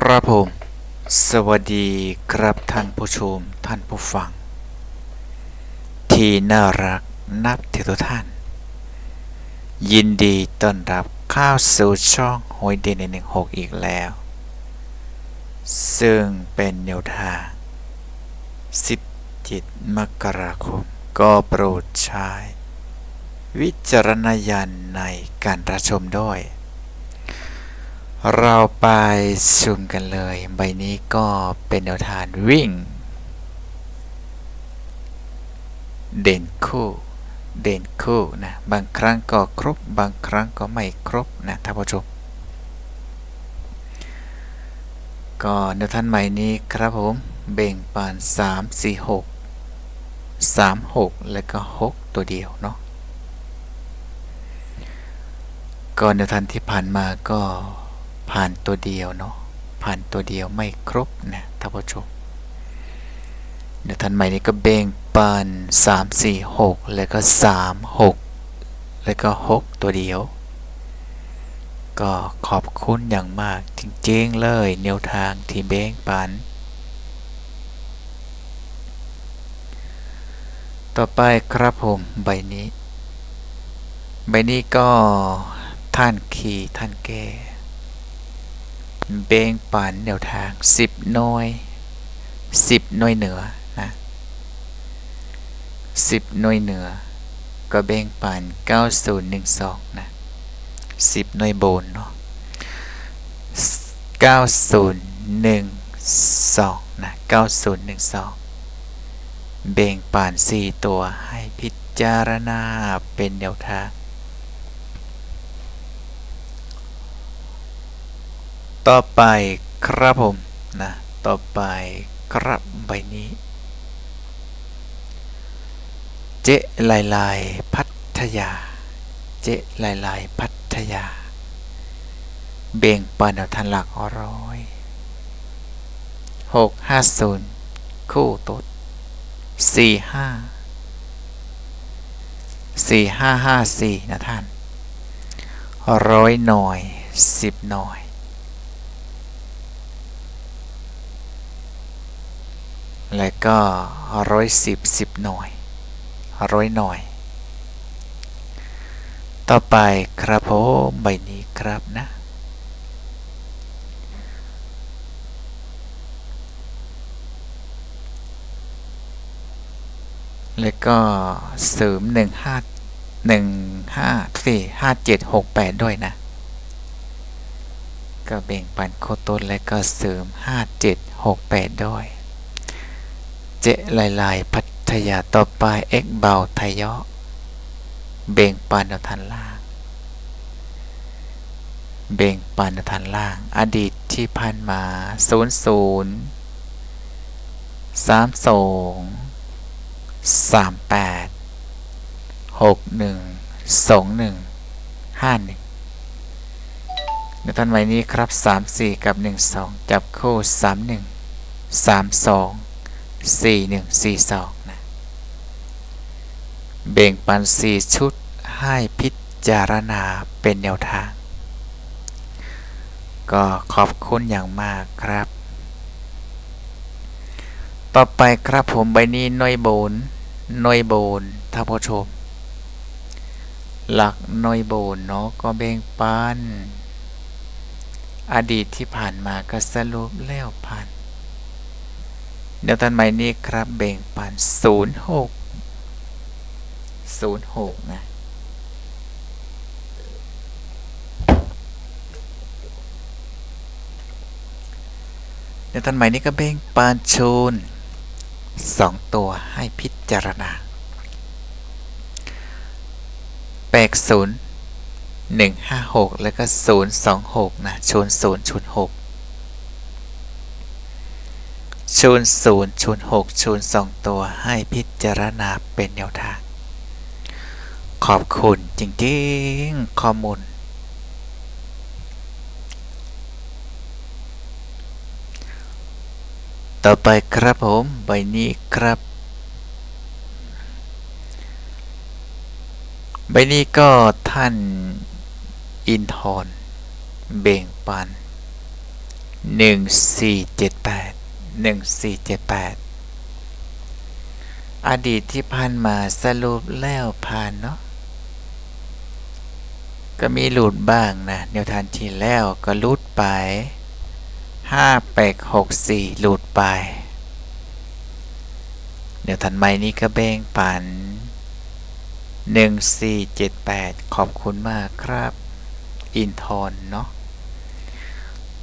ครับผม สวัสดีครับท่านผู้ชมท่านผู้ฟัง ที่น่ารักนับถือทุกท่าน ยินดีต้อนรับเข้าสู่ช่องหวยเด่นหนึ่งหกอีกแล้ว ซึ่งเป็นแนวทาง17มกราคม ก็โปรดใช้ วิจารณญาณในการรับชมด้วย เราไปซูมกันเลย ใบนี้ก็เป็นแนวทางวิ่ง เด่นคู่ เด่นคู่นะ บางครั้งก็ครบ บางครั้งก็ไม่ครบนะท่านผู้ชมก็แนวทางใหม่นี้ครับผม เบ่งปาน 3 4 6 3 6 แล้วก็ 6 ตัวเดียวเนาะก็แนวทางที่ผ่านมาก็ ผ่านตัวเดียวเนาะผ่านตัวเดียวไม่ครบนะท่านผู้ชมเดี๋ยวทันใหม่นี้ก็เบ่งปาน3 4 6แล้วก็3 6แล้วก็6ตัวเดียว ก็ขอบคุณอย่างมากจริงๆเลยแนวทางที่เบ่งปัน ต่อไปครับผมใบนี้ ใบนี้ก็ท่านขีท่านแก้ เบ่งปันแนวทาง 10หน่วย 10หน่วยเหนือนะ10หน่วยเหนือ ก็เบ่งปัน9012นะ10หน่วยบนเนาะ9012นะ9012เบ่งป่าน4ตัวให้พิจารณาเป็นแนวทาง ต่อไปครับผมนะต่อไปครับใบนี้ เจ๊ลายลายพัทยา เจ๊ลายลายพัทยา เบ่งปันเอาทันหลักร้อยหกห้าศูนย์คู่ตุดสี่ห้าสี่ห้าห้าสี่นะท่านร้อยหน่อยสิบหน่อย แล้วก็ร้อยสิบสิบหน่วยร้อยหน่วย ต่อไปครับผมใบนี้ครับนะแล้วก็เสริมหนึ่งห้าหนึ่งห้าสี่ห้าเจ็ดหกแปดด้วยนะ ก็เบ่งปันโคต้นและก็เสริมห้าเจ็ดหกแปดด้วย จลายลายพัทยาต่อไปเอ็กเบาไทยะเบ่งปันเอาทันล่าง เบ่งปันเอาทันล่าง อดีตที่พันมาศูนย์ศูนย์สามสองสามแปดหกหนึ่งสองหนึ่งห้าหนึ่งในท่านใหม่นี้ครับสามสี่กับหนึ่งสองจับคู่สามหนึ่งสามสอง สี่หนึ่งสี่สองนะเบ่งปันสี่ชุดให้พิจารณาเป็นแนวทาง ก็ขอบคุณอย่างมากครับ ต่อไปครับผมใบนี้น้อยโบนน้อยโบนท่านผู้ชม หลักน้อยโบนเนาะก็เบ่งปัน อดีตที่ผ่านมาก็สรุปแล้วผ่าน เดี๋ยวตันใหม่นี้ครับเบ่งปัน 06 06 นะเดี๋ยวตันใหม่นี้ก็เบ่งปานชูนสองตัวให้พิจารณาแปกศูนย์หนึ่งห้าหกแล้วก็ศูนย์สองหกนะชนศูนย์ชนหก ชูนศูนย์ชูนหกชูนสองตัวให้พิจารณาเป็นแนวทาง ขอบคุณจริงๆ ข้อมูล ต่อไปครับผม ใบนี้ครับ ใบนี้ก็ท่านอินทรเบ่งปันห นึ่งสี่เจ็ดแปดหนึ่งสี่เจ็ดแปดอดีตที่ผ่านมาสรุปแล้วผ่านเนาะก็มีหลุดบ้างนะแนวทางที่แล้วก็หลุดไปห้าแปดหกสี่หลุดไปเดี๋ยวทันใหม่นี้ก็แบ่งปันหนึ่งสี่เจ็ดแปดขอบคุณมากครับ อินทอนเนาะ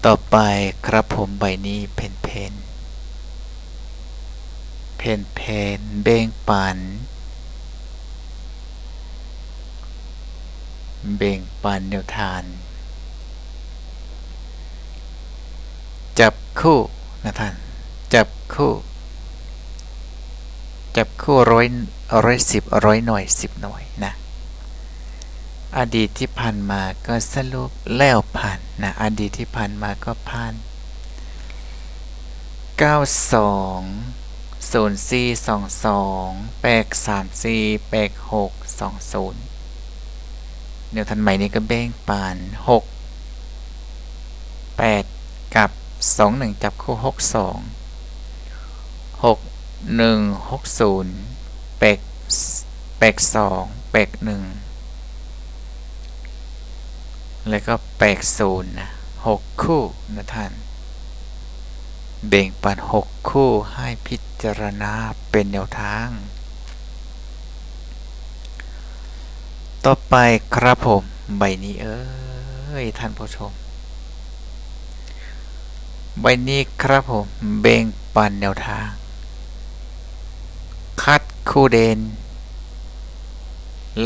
ต่อไปครับผมใบนี้เพนเพน เพนเพนเบ่งปัน เบ่งปันแนวทาน จับคู่นะท่าน จับคู่ จับคู่ร้อยร้อยสิบร้อยหน่วยสิบหน่วยนะ อดีตที่ผ่านมาก็สรุปแล้วผ่านนะ อดีตที่ผ่านมาก็ผ่าน 92 04 22 8 34 8 6 20เดี๋ยวทันใหม่นี้ก็เบ้งปาน6 8กับ2 1จับคู่62 6 1 60เป็กเป็ก2เป็ก1แล้วก็แปกศูนย์นะหกคู่นะท่าน เบ่งปันหกคู่ให้พิจารณาเป็นแนวทาง ต่อไปครับผมใบนี้เอ้ยท่านผู้ชม ใบนี้ครับผมเบ่งปันแนวทาง คัดคู่เดน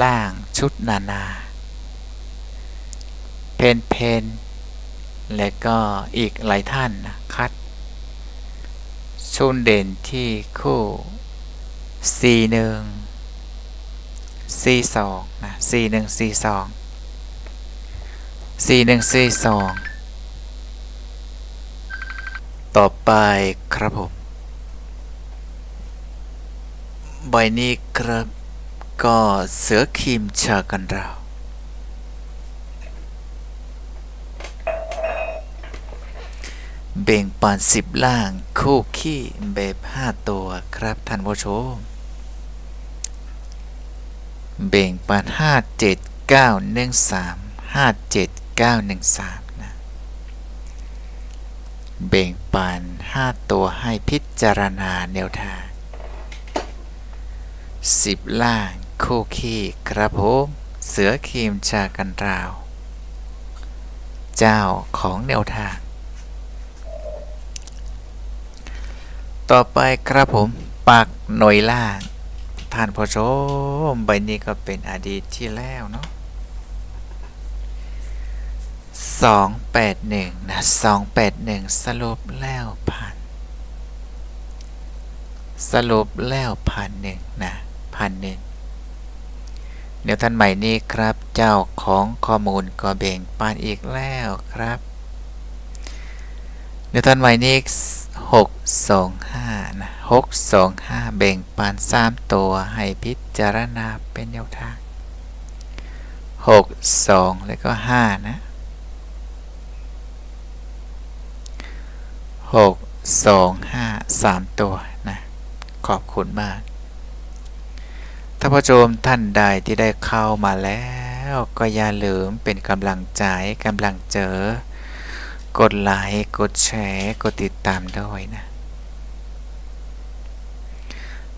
ล่างชุดนานา เพนเพนและก็อีกหลายท่านนะ คัดชุนเด่นที่คู่ C1 C2 นะ C1 C2 C1 C2 ต่อไปครับผม ใบนี้ครับก็เสือคิมชากันเรา เบ่งปานสิบล่าง คู่ขี้แบบห้าตัวครับท่านผู้ชม เบ่งปานห้าเจ็ดเก้าหนึ่งสามห้าเจ็ดเก้าหนึ่งสามนะเบ่งปานห้าตัวให้พิจารณาแนวทางสิบล่างคู่ขี้ครับผมเสือครีมชากันราว เจ้าของแนวทาง ต่อไปครับผมปากหน่วยล่าง ท่านผู้ชมใบนี้ก็เป็นอดีตที่แล้วเนาะสองแปดหนึ่งนะสองแปดหนึ่งสรุปแล้วผ่าน สรุปแล้วผ่านหนึ่งนะผ่านหนึ่งเดี๋ยวท่านใหม่นี้ครับ เจ้าของข้อมูลก็เบ่งปานอีกแล้วครับ เดี๋ยวท่านใหม่นี้ หกสองห้านะหกสองห้าแบ่งปานสามตัวให้พิจารณาเป็นแนวทางหกสองแล้วก็ห้านะหกสองห้าสามตัวนะ ขอบคุณมากท่านผู้ชมท่านใดที่ได้เข้ามาแล้ว ก็อย่าลืมเป็นกำลังใจกำลังเจอ กดไลค์ กดแชร์ กดติดตามด้วยนะ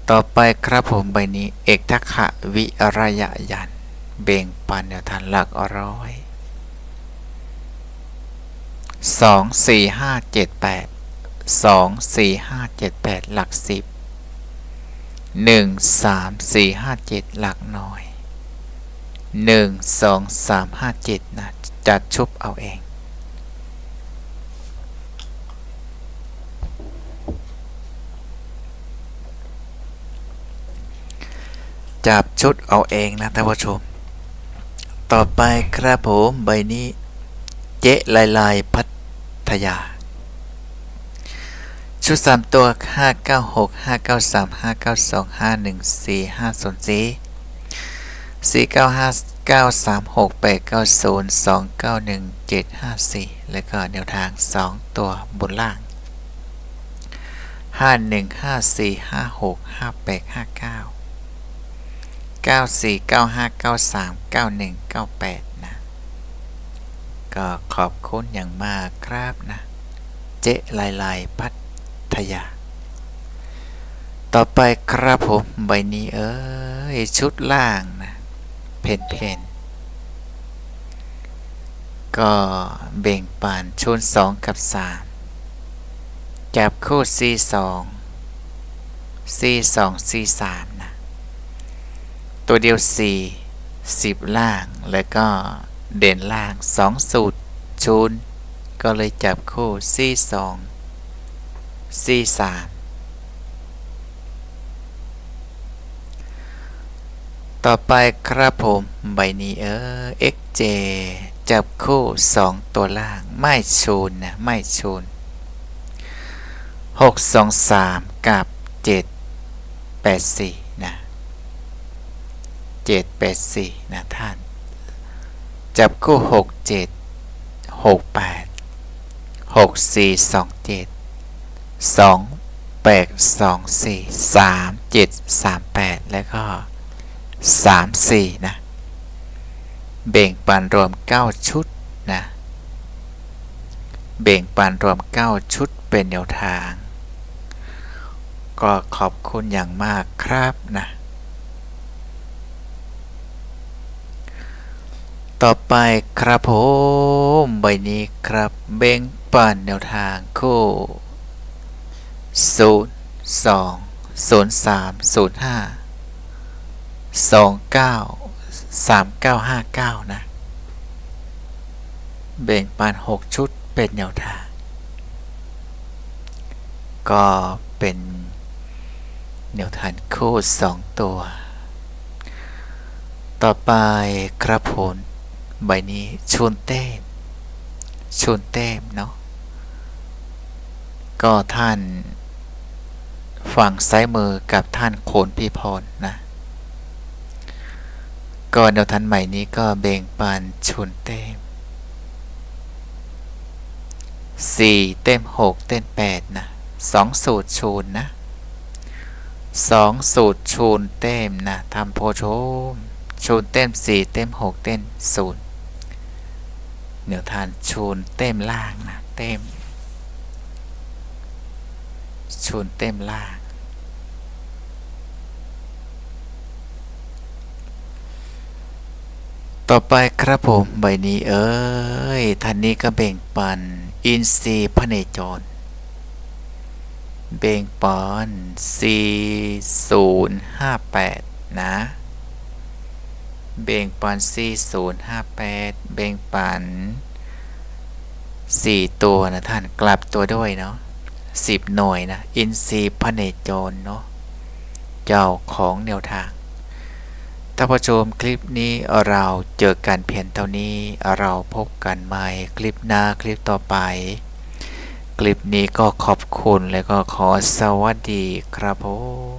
ต่อไปครับผมใบนี้ เอกทักษะวิระยะยัน เบ่งปันแนวทานหลักร้อยสองสี่ห้าเจ็ดแปดสองสี่ห้าเจ็ดแปดหลักสิบหนึ่งสามสี่ห้าเจ็ดหลักหน่อยหนึ่งสองสามห้าเจ็ดนะ จัดชุบเอาเอง จับชุดเอาเองนะท่านผู้ชม ต่อไปครับผมใบนี้ เจ๊ลายลายพัทยา ชุดสามตัวห้าเก้าหกห้าเก้าสามห้าเก้าสองห้าหนึ่งสี่ห้าศูนย์ซีสี่เก้าห้า936 890 291 754 แล้วก็แนวทาง 2 ตัวบนล่าง 51 54 56 58 59 94 95 93 91 98 นะ ก็ขอบคุณอย่างมากครับนะ เจ๊ลายลายพัทยา ต่อไปครับผม ใบนี้เอ้ย ชุดล่างนะ เพนเพนก็เบ่งปันชุน2 กับ 3 จับคู่ C2 C2 C3 ตัวเดียว 4 10 ล่าง แล้วก็เด่นล่าง 2 สูตรชุนก็เลยจับคู่ C2 C3 ต่อไปครับผมใบนี้เออ xj จับคู่ 2 ตัวล่าง ไม่ชูนนะ ไม่ชูน6 2 3 กับ 7 8 4 7 8 4นะท่าน จับคู่ 6 7 6 8 6 4 2 7 2 8 2 4 3 7 3 8 แล้วก็ 3 4 นะเบ่งปันรวม 9 ชุดนะเบ่งปันรวม 9 ชุดเป็นแนวทาง ก็ขอบคุณอย่างมากครับนะ ต่อไปครับผมใบนี้ครับเบ่งปันแนวทางคู่0 2 0 3 0 5สองเก้าสามเก้าห้าเก้านะ เบ่งปานหกชุดเป็นแนวทาง ก็เป็นแนวทางคู่สองตัว ต่อไปครับผล ใบนี้ชุนเต้มชุนเต้มเนาะก็ท่านฝั่งซ้ายมือกับท่านโขนพี่พรนะก่อนแนวทันใหม่นี้ก็เบ่งปานชุนเต็มสี่เต็มหกเต็มแปดนะสองสูตรชูนนะสองสูตรชูนเต็มนะทำโพชม ชูนเต็มสี่เต็มหกเต็มศูนย์ เนียวทานชูนเต็มล่างนะเต็มชูนเต็มล่าง ต่อไปครับผมใบนี้เอ้ยท่านนี้ก็เบ่งปัน อินทรีย์พระเนจร เบ่งปัน 4058 นะ เบ่งปัน4058เบ่งปัน4ตัวนะท่านกลับตัวด้วยเนาะ10หน่วยนะอินทรีย์พระเนจรเนาะเจ้าของแนวทางท่านผู้ชมคลิปนี้เราเจอกันเพียงเท่านี้เราพบกันใหม่คลิปหน้าคลิปต่อไป คลิปนี้ก็ขอบคุณและก็ขอสวัสดีครับผม